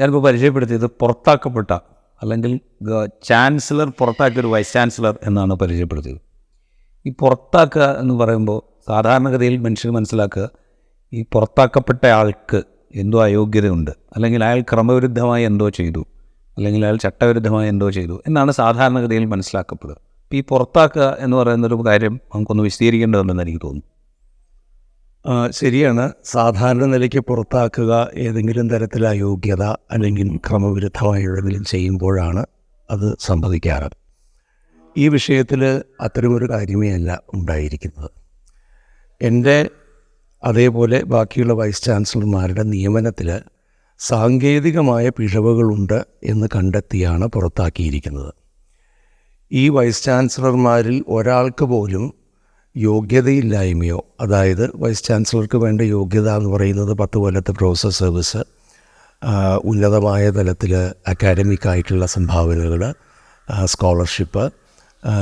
ഞാനിപ്പോൾ പരിചയപ്പെടുത്തിയത് പുറത്താക്കപ്പെട്ട അല്ലെങ്കിൽ ചാൻസലർ പുറത്താക്കിയ ഒരു വൈസ് ചാൻസലർ എന്നാണ് പരിചയപ്പെടുത്തിയത്. ഈ പുറത്താക്കുക എന്ന് പറയുമ്പോൾ സാധാരണഗതിയിൽ മനുഷ്യർ മനസ്സിലാക്കുക ഈ പുറത്താക്കപ്പെട്ട ആൾക്ക് എന്തോ അയോഗ്യതയുണ്ട്. അല്ലെങ്കിൽ അയാൾ ക്രമവിരുദ്ധമായി എന്തോ ചെയ്തു. അല്ലെങ്കിൽ അയാൾ ചട്ടവിരുദ്ധമായി എന്തോ ചെയ്തു എന്നാണ് സാധാരണഗതിയിൽ മനസ്സിലാക്കപ്പെടുക. അപ്പോൾ ഈ പുറത്താക്കുക എന്ന് പറയുന്നൊരു കാര്യം നമുക്കൊന്ന് വിശദീകരിക്കേണ്ടതുണ്ടെന്ന് എനിക്ക് തോന്നുന്നു. ശരിയാണ്. സാധാരണ നിലയ്ക്ക് പുറത്താക്കുക ഏതെങ്കിലും തരത്തിൽ അയോഗ്യത അല്ലെങ്കിൽ ക്രമവിരുദ്ധമായ എഴുതലും ചെയ്യുമ്പോഴാണ് അത് സംഭവിക്കാറ്. ഈ വിഷയത്തിൽ അത്തരമൊരു കാര്യമേ അല്ല ഉണ്ടായിരിക്കുന്നത്. എന്റെ അതേപോലെ ബാക്കിയുള്ള വൈസ് ചാൻസലർമാരുടെ നിയമനത്തിൽ സാങ്കേതികമായ പിഴവുകളുണ്ട് എന്ന് കണ്ടെത്തിയാണ് പുറത്താക്കിയിരിക്കുന്നത്. ഈ വൈസ് ചാൻസലർമാരിൽ ഒരാൾക്ക് പോലും യോഗ്യതയില്ലായ്മയോ അതായത് വൈസ് ചാൻസലർക്ക് വേണ്ട യോഗ്യത എന്ന് പറയുന്നത് പത്ത് കൊല്ലത്തെ പ്രൊഫസർ സർവീസ് ഉന്നതമായ തലത്തിൽ അക്കാഡമിക് ആയിട്ടുള്ള സംഭാവനകൾ സ്കോളർഷിപ്പ്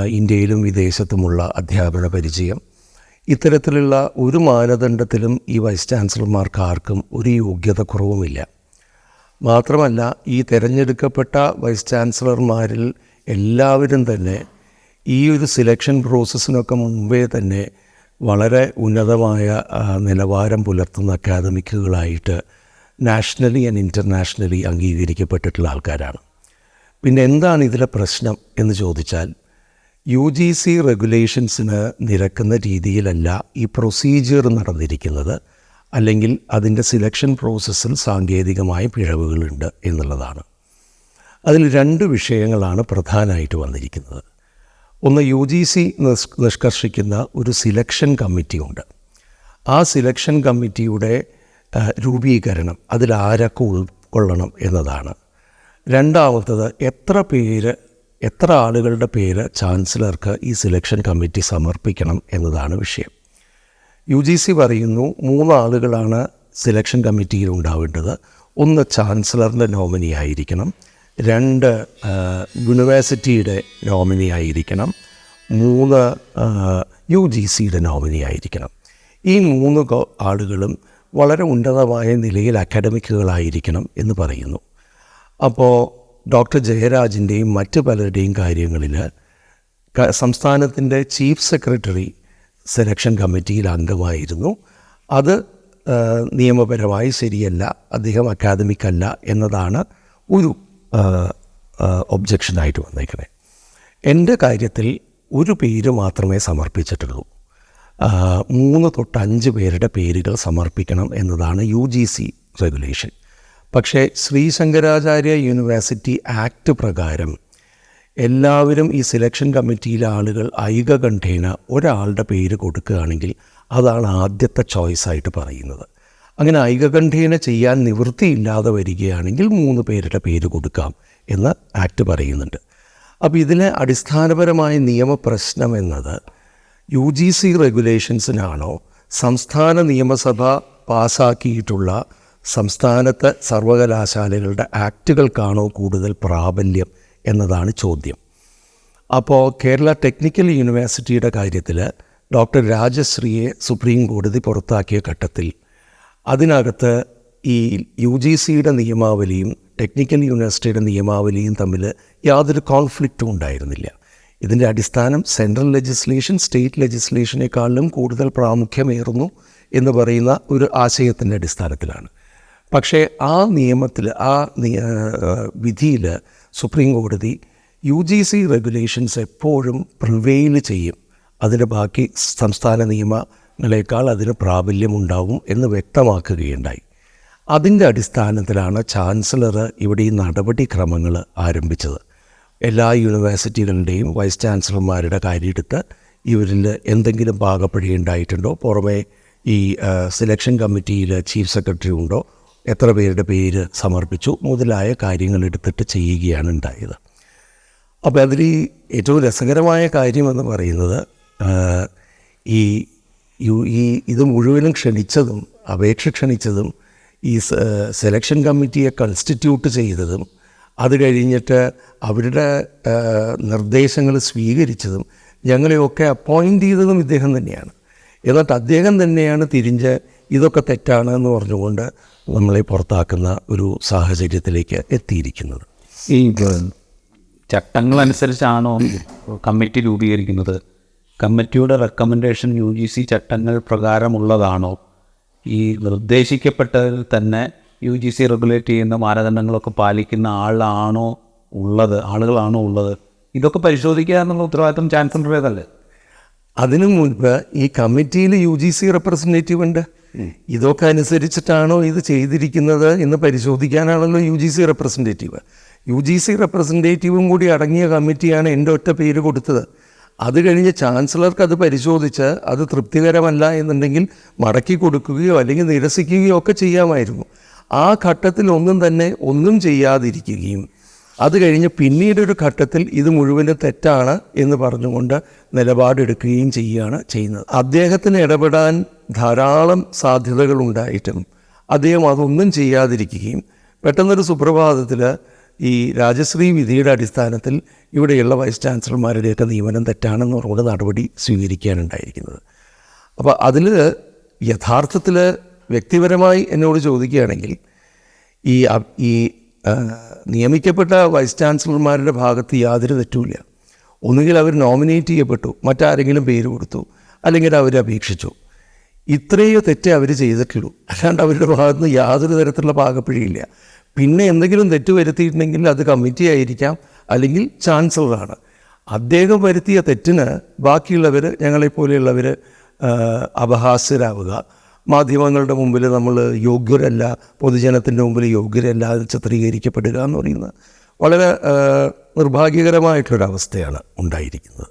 ഇന്ത്യയിലും വിദേശത്തുമുള്ള അധ്യാപന പരിചയം. ഇത്തരത്തിലുള്ള ഒരു മാനദണ്ഡത്തിലും ഈ വൈസ് ചാൻസലർമാർക്ക് ആർക്കും ഒരു യോഗ്യത കുറവുമില്ല മാത്രമല്ല ഈ തിരഞ്ഞെടുക്കപ്പെട്ട വൈസ് ചാൻസലർമാരിൽ എല്ലാവരും തന്നെ ഈ ഒരു സിലക്ഷൻ പ്രോസസ്സിനൊക്കെ മുമ്പേ തന്നെ വളരെ ഉന്നതമായ നിലവാരം പുലർത്തുന്ന അക്കാദമിക്കുകളായിട്ട് നാഷണലി ആൻഡ് ഇന്റർനാഷണലി അംഗീകരിക്കപ്പെട്ടിട്ടുള്ള ആൾക്കാരാണ്. പിന്നെ എന്താണ് ഇതിലെ പ്രശ്നം എന്ന് ചോദിച്ചാൽ യു ജി സി റെഗുലേഷൻസിന് നിരക്കുന്ന രീതിയിലല്ല ഈ പ്രൊസീജിയർ നടന്നിരിക്കുന്നത്. അല്ലെങ്കിൽ അതിന്റെ സിലക്ഷൻ പ്രോസസ്സിൽ സാങ്കേതികമായ പിഴവുകളുണ്ട് എന്നുള്ളതാണ്. അതിൽ രണ്ട് വിഷയങ്ങളാണ് പ്രധാനമായിട്ട് വന്നിരിക്കുന്നത്. ഒന്ന് യു ജി സി നിഷ്കർഷിക്കുന്ന ഒരു സിലക്ഷൻ കമ്മിറ്റിയുണ്ട് ആ സിലക്ഷൻ കമ്മിറ്റിയുടെ രൂപീകരണം അതിൽ ആരൊക്കെ ഉൾക്കൊള്ളണം എന്നതാണ്. രണ്ടാമത്തത് എത്ര പേര് എത്ര ആളുകളുടെ പേര് ചാൻസലർക്ക് ഈ സിലക്ഷൻ കമ്മിറ്റി സമർപ്പിക്കണം എന്നതാണ് വിഷയം. യു ജി സി പറയുന്നു മൂന്നാളുകളാണ് സിലക്ഷൻ കമ്മിറ്റിയിൽ ഉണ്ടാവേണ്ടത്. ഒന്ന് ചാൻസലറിന്റെ നോമിനി ആയിരിക്കണം. രണ്ട് യൂണിവേഴ്സിറ്റിയുടെ നോമിനി ആയിരിക്കണം മൂന്ന് യു ജി സിയുടെ നോമിനി ആയിരിക്കണം ഈ മൂന്ന് ആളുകളും വളരെ ഉന്നതമായ നിലയിൽ അക്കാഡമിക്കുകളായിരിക്കണം എന്ന് പറയുന്നു. അപ്പോൾ ഡോക്ടർ ജയരാജിന്റെയും മറ്റ് പലരുടെയും കാര്യങ്ങളിൽ സംസ്ഥാനത്തിന്റെ ചീഫ് സെക്രട്ടറി സെലക്ഷൻ കമ്മിറ്റിയിൽ അംഗമായിരുന്നു. അത് നിയമപരമായി ശരിയല്ല അദ്ദേഹം അക്കാദമിക് അല്ല എന്നതാണ് ഒരു ഒബ്ജക്ഷനായിട്ട് വന്നേക്കുന്നത് എന്റെ കാര്യത്തിൽ ഒരു പേര് മാത്രമേ സമർപ്പിച്ചിട്ടുള്ളൂ. മൂന്ന് തൊട്ട് അഞ്ച് പേരുടെ പേരുകൾ സമർപ്പിക്കണം എന്നതാണ് യു ജി സി റെഗുലേഷൻ. പക്ഷേ ശ്രീ ശങ്കരാചാര്യ യൂണിവേഴ്സിറ്റി ആക്ട് പ്രകാരം എല്ലാവരും ഈ സെലക്ഷൻ കമ്മിറ്റിയിലെ ആളുകൾ ഐകകണ്ഠേന ഒരാളുടെ പേര് കൊടുക്കുകയാണെങ്കിൽ അതാണ് ആദ്യത്തെ ചോയ്സായിട്ട് പറയുന്നത്. അങ്ങനെ ഐകകണ്ഠേന ചെയ്യാൻ നിവൃത്തിയില്ലാതെ വരികയാണെങ്കിൽ മൂന്ന് പേരുടെ പേര് കൊടുക്കാം എന്ന് ആക്ട് പറയുന്നുണ്ട്. അപ്പോൾ ഇതിലെ അടിസ്ഥാനപരമായ നിയമപ്രശ്നം എന്നത് യു ജി സി റെഗുലേഷൻസിനാണോ സംസ്ഥാന നിയമസഭ പാസാക്കിയിട്ടുള്ള സംസ്ഥാനത്തെ സർവകലാശാലകളുടെ ആക്റ്റുകൾക്കാണോ കൂടുതൽ പ്രാബല്യം എന്നതാണ് ചോദ്യം. അപ്പോൾ കേരള ടെക്നിക്കൽ യൂണിവേഴ്സിറ്റിയുടെ കാര്യത്തിൽ ഡോക്ടർ രാജശ്രീയെ സുപ്രീം കോടതി പുറത്താക്കിയ ഘട്ടത്തിൽ അതിനകത്ത് ഈ യു ജി സിയുടെ നിയമാവലിയും ടെക്നിക്കൽ യൂണിവേഴ്സിറ്റിയുടെ നിയമാവലിയും തമ്മിൽ യാതൊരു കോൺഫ്ലിക്റ്റും ഉണ്ടായിരുന്നില്ല. ഇതിന്റെ അടിസ്ഥാനം സെൻട്രൽ ലെജിസ്ലേഷൻ സ്റ്റേറ്റ് ലെജിസ്ലേഷനേക്കാളിലും കൂടുതൽ പ്രാമുഖ്യമേറുന്നു എന്ന് പറയുന്ന ഒരു ആശയത്തിന്റെ അടിസ്ഥാനത്തിലാണ്. പക്ഷേ ആ നിയമത്തിൽ ആ വിധിയിൽ സുപ്രീം കോടതി യു ജി സി റെഗുലേഷൻസ് എപ്പോഴും പ്രിവെയിൽ ചെയ്യും. അതിന്റെ ബാക്കി സംസ്ഥാന നിയമങ്ങളെക്കാൾ അതിന് പ്രാബല്യമുണ്ടാവും എന്ന് വ്യക്തമാക്കുകയുണ്ടായി. അതിന്റെ അടിസ്ഥാനത്തിലാണ് ചാൻസലർ ഇവിടെ ഈ നടപടിക്രമങ്ങൾ ആരംഭിച്ചത്. എല്ലാ യൂണിവേഴ്സിറ്റികളുടെയും വൈസ് ചാൻസലർമാരുടെ കാര്യമെടുത്ത് ഇവരിൽ എന്തെങ്കിലും പാകപ്പഴി ഉണ്ടായിട്ടുണ്ടോ? പുറമെ ഈ സെലക്ഷൻ കമ്മിറ്റിയിൽ ചീഫ് സെക്രട്ടറി ഉണ്ടോ? എത്ര പേരുടെ പേര് സമർപ്പിച്ചു? മുതലായ കാര്യങ്ങൾ എടുത്തിട്ട് ചെയ്യുകയാണ് ഉണ്ടായത്. അപ്പോൾ അതിൽ ഏറ്റവും രസകരമായ കാര്യമെന്ന് പറയുന്നത് ഈ ഈ ഇത് മുഴുവനും ക്ഷണിച്ചതും അപേക്ഷ ക്ഷണിച്ചതും ഈ സെലക്ഷൻ കമ്മിറ്റിയെ കൺസ്റ്റിറ്റ്യൂട്ട് ചെയ്തതും അത് കഴിഞ്ഞിട്ട് അവരുടെ നിർദ്ദേശങ്ങൾ സ്വീകരിച്ചതും ഞങ്ങളെയൊക്കെ അപ്പോയിന്റ് ചെയ്തതും ഇദ്ദേഹം തന്നെയാണ്. എന്നിട്ട് അദ്ദേഹം തന്നെയാണ് തിരിഞ്ഞ് ഇതൊക്കെ തെറ്റാണ് എന്ന് പറഞ്ഞുകൊണ്ട് നമ്മളെ പുറത്താക്കുന്ന ഒരു സാഹചര്യത്തിലേക്ക് എത്തിയിരിക്കുന്നത്. ഈ ചട്ടങ്ങൾ ചട്ടങ്ങളനുസരിച്ചാണോ കമ്മിറ്റി രൂപീകരിക്കുന്നത്? കമ്മിറ്റിയുടെ റെക്കമെൻഡേഷൻ യു ജി സി ചട്ടങ്ങൾ പ്രകാരമുള്ളതാണോ? ഈ നിർദ്ദേശിക്കപ്പെട്ടതിൽ തന്നെ യു ജി സി റെഗുലേറ്റ് ചെയ്യുന്ന മാനദണ്ഡങ്ങളൊക്കെ പാലിക്കുന്ന ആളാണോ ഉള്ളത് ആളുകളാണോ ഉള്ളത്? ഇതൊക്കെ പരിശോധിക്കുക എന്നുള്ള ഉത്തരവാദിത്തം ചാൻസലറുടേതല്ലേ? അതിനു മുൻപ് ഈ കമ്മിറ്റിയിൽ യു ജി സി റെപ്രസെന്റേറ്റീവ് ഉണ്ട്. ഇതൊക്കെ അനുസരിച്ചിട്ടാണോ ഇത് ചെയ്തിരിക്കുന്നത് എന്ന് പരിശോധിക്കാനാണല്ലോ U G C representative. U G C റെപ്രസെന്റേറ്റീവും കൂടി അടങ്ങിയ കമ്മിറ്റിയാണ് എന്റെ ഒറ്റ പേര് കൊടുത്തത്. അത് കഴിഞ്ഞ് ചാൻസലർക്ക് അത് പരിശോധിച്ച് അത് തൃപ്തികരമല്ല എന്നുണ്ടെങ്കിൽ മടക്കി കൊടുക്കുകയോ അല്ലെങ്കിൽ നിരസിക്കുകയോ ഒക്കെ ചെയ്യാമായിരുന്നു. ആ ഘട്ടത്തിൽ ഒന്നും തന്നെ ഒന്നും ചെയ്യാതിരിക്കുകയും അത് കഴിഞ്ഞ് പിന്നീടൊരു ഘട്ടത്തിൽ ഇത് മുഴുവനും തെറ്റാണ് എന്ന് പറഞ്ഞുകൊണ്ട് നിലപാടെടുക്കുകയും ചെയ്യുകയാണ് ചെയ്യുന്നത്. അദ്ദേഹത്തിന് ഇടപെടാൻ ധാരാളം സാധ്യതകളുണ്ടായിട്ടും അദ്ദേഹം അതൊന്നും ചെയ്യാതിരിക്കുകയും പെട്ടെന്നൊരു സുപ്രഭാതത്തിൽ ഈ രാജശ്രീ വിധിയുടെ അടിസ്ഥാനത്തിൽ ഇവിടെയുള്ള വൈസ് ചാൻസലർമാരുടെയൊക്കെ നിയമനം തെറ്റാണെന്ന് പറഞ്ഞുകൊണ്ട് നടപടി സ്വീകരിക്കാനുണ്ടായിരിക്കുന്നത് അപ്പോൾ അതിൽ യഥാർത്ഥത്തിൽ വ്യക്തിപരമായി എന്നോട് ചോദിക്കുകയാണെങ്കിൽ ഈ ഈ നിയമിക്കപ്പെട്ട വൈസ് ചാൻസലർമാരുടെ ഭാഗത്ത് യാതൊരു തെറ്റുമില്ല. ഒന്നുകിൽ അവർ നോമിനേറ്റ് ചെയ്യപ്പെട്ടു മറ്റാരെങ്കിലും പേര് കൊടുത്തു അല്ലെങ്കിൽ അവർ അപേക്ഷിച്ചു. ഇത്രയോ തെറ്റേ അവർ ചെയ്തിട്ടുള്ളൂ. അല്ലാണ്ട് അവരുടെ ഭാഗത്തുനിന്ന് യാതൊരു തരത്തിലുള്ള പാകപ്പിഴയില്ല പിന്നെ എന്തെങ്കിലും തെറ്റ് വരുത്തിയിട്ടുണ്ടെങ്കിൽ അത് കമ്മിറ്റി ആയിരിക്കാം അല്ലെങ്കിൽ ചാൻസലറാണ് അദ്ദേഹം വരുത്തിയ തെറ്റിന് ബാക്കിയുള്ളവർ ഞങ്ങളെപ്പോലെയുള്ളവർ അപഹാസ്യരാവുക. മാധ്യമങ്ങളുടെ മുമ്പിൽ നമ്മൾ യോഗ്യരല്ല പൊതുജനത്തിന്റെ മുമ്പിൽ യോഗ്യരല്ല ചിത്രീകരിക്കപ്പെടുക എന്ന് പറയുന്നത് വളരെ നിർഭാഗ്യകരമായിട്ടുള്ളൊരവസ്ഥയാണ് ഉണ്ടായിരിക്കുന്നത്.